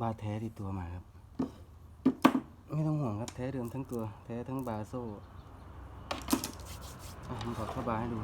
บาแท้ที่ตัวมาครับ ไม่ต้องห่วงครับแท้เดิมทั้งตัว แท้ทั้งบาโซ่อะผมขอเข้าบาให้ดู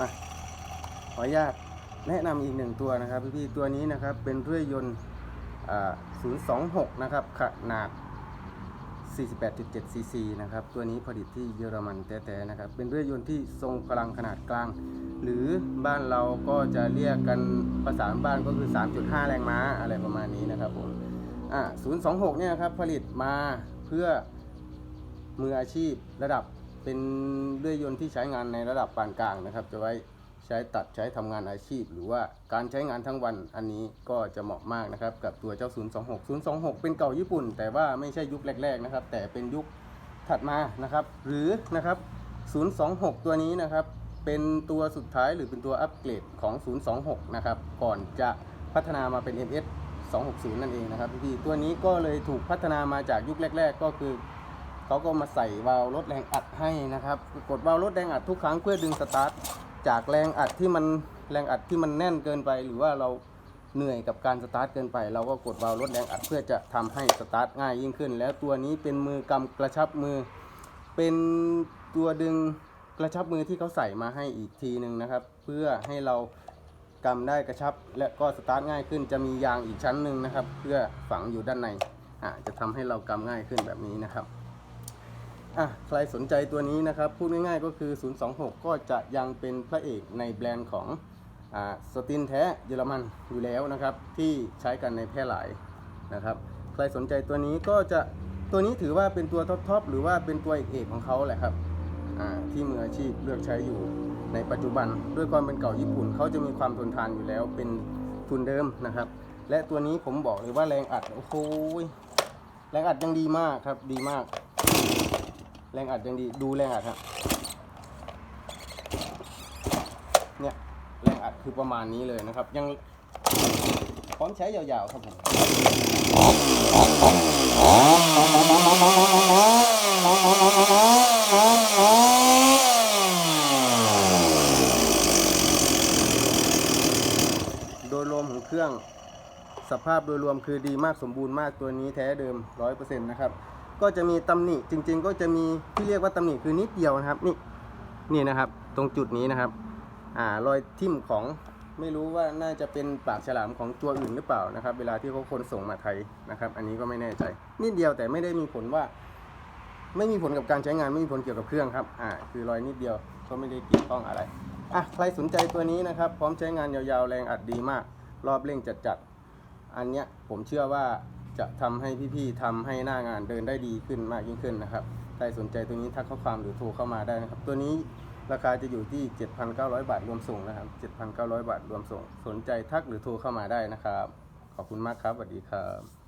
มาขออนุญาตแนะนำอีกหนึ่งตัวนะครับพี่ๆตัวนี้นะครับเป็นเรื่อวยนต์026 นะครับ ขนาด 48.7 ซีซีนะครับ ตัวนี้ผลิตที่เยอรมันแท้ๆนะครับ เป็นเรือยนต์ที่ทรงพลังขนาดกลาง หรือบ้านเราก็จะเรียกกันภาษาบ้านก็คือ 3.5 แรงม้าอะไรประมาณนี้นะครับผมอ่า026 เนี่ยครับ ผลิตมาเพื่อมืออาชีพระดับ เป็นเรือยนต์ที่ใช้งานในระดับปานกลางนะครับ จะไว้ใช้ตัดใช้ทำงานอาชีพ หรือว่าการใช้งานทั้งวันอันนี้ก็จะเหมาะมากนะครับ กับตัวเจ้า 026 026 เป็นเก่าญี่ปุ่น แต่ว่าไม่ใช่ยุคแรก ๆ นะครับ แต่เป็นยุคถัดมานะครับ หรือนะครับ 026 ตัวนี้นะครับ เป็นตัวสุดท้ายหรือเป็นตัวอัปเกรดของ 026 นะครับ ก่อนจะพัฒนามาเป็น MS 260 นั่นเองนะครับพี่ตัวนี้ก็เลยถูกพัฒนามาจากยุคแรก ๆ ก็คือ เขาก็มาใส่วาล์วลดแรงอัดให้นะครับ กดวาล์วลดแรงอัดทุกครั้งเพื่อดึงสตาร์ทจากแรงอัดที่มันแรงอัดที่มันแน่นเกินไป หรือว่าเราเหนื่อยกับการสตาร์ทเกินไป เราก็กดวาล์วลดแรงอัดเพื่อจะทำให้สตาร์ทง่ายยิ่งขึ้น แล้วตัวนี้เป็นมือกำกระชับมือ เป็นตัวดึงกระชับมือที่เขาใส่มาให้อีกทีหนึ่งนะครับ เพื่อให้เรากำได้กระชับ และก็สตาร์ทง่ายขึ้นจะมียางอีกชั้นหนึ่งนะครับ เพื่อฝังอยู่ด้านในอะจะทำให้เรากำง่ายขึ้นแบบนี้นะครับ อะใครสนใจตัวนี้นะครับ พูดง่ายๆก็คือ 026 ก็จะยังเป็นพระเอกในแบรนด์ของอ่าสตินแท้เยอรมันอยู่แล้วนะครับ ที่ใช้กันในแพร่หลายนะครับ ใครสนใจตัวนี้ก็จะตัวนี้ถือว่าเป็นตัวท็อปๆหรือว่าเป็นตัวเอกๆของเขาแหละครับอ่าที่มืออาชีพเลือกใช้อยู่ในปัจจุบัน ด้วยความเป็นเก่าญี่ปุ่นเขาจะมีความทนทานอยู่แล้วเป็นทุนเดิมนะครับ และตัวนี้ผมบอกเลยว่าแรงอัดโอ้โหแรงอัดยังดีมากครับดีมาก แรงอัดยังดีดูแรงอัดครับเนี่ยแรงอัดคือประมาณนี้เลยนะครับ ยังพร้อมใช้ยาวๆครับผมโดยรวมของเครื่องสภาพโดยรวมคือดีมากสมบูรณ์มากตัวนี้แท้เดิม 100%นะครับ ก็จะมีตำหนิจริง ๆ ก็จะมีที่เรียกว่าตำหนิคือนิดเดียวนะครับ นี่นี่นะครับ ตรงจุดนี้นะครับ อ่ารอยทิ่มของไม่รู้ว่าน่าจะเป็นปากฉลามของตัวอื่นหรือเปล่านะครับ เวลาที่เขาคนส่งมาไทยนะครับ อันนี้ก็ไม่แน่ใจ นิดเดียวแต่ไม่ได้มีผลว่า ไม่มีผลกับการใช้งานไม่มีผลเกี่ยวกับเครื่องครับ อ่า คือรอยนิดเดียวก็ไม่ได้เกี่ยวข้องอะไรอะใครสนใจตัวนี้นะครับ พร้อมใช้งานยาวๆแรงอัดดีมาก รอบเร่งจัดๆอันเนี้ยผมเชื่อว่า จะทำให้พี่ๆทำให้หน้างานเดินได้ดีขึ้นมากยิ่งขึ้นนะครับใครสนใจตัวนี้ทักข้อความหรือโทรเข้ามาได้นะครับ ตัวนี้ราคาจะอยู่ที่ 7,900 บาทรวมส่งนะครับ 7,900 บาทรวมส่ง สนใจทักหรือโทรเข้ามาได้นะครับ ขอบคุณมากครับสวัสดีครับ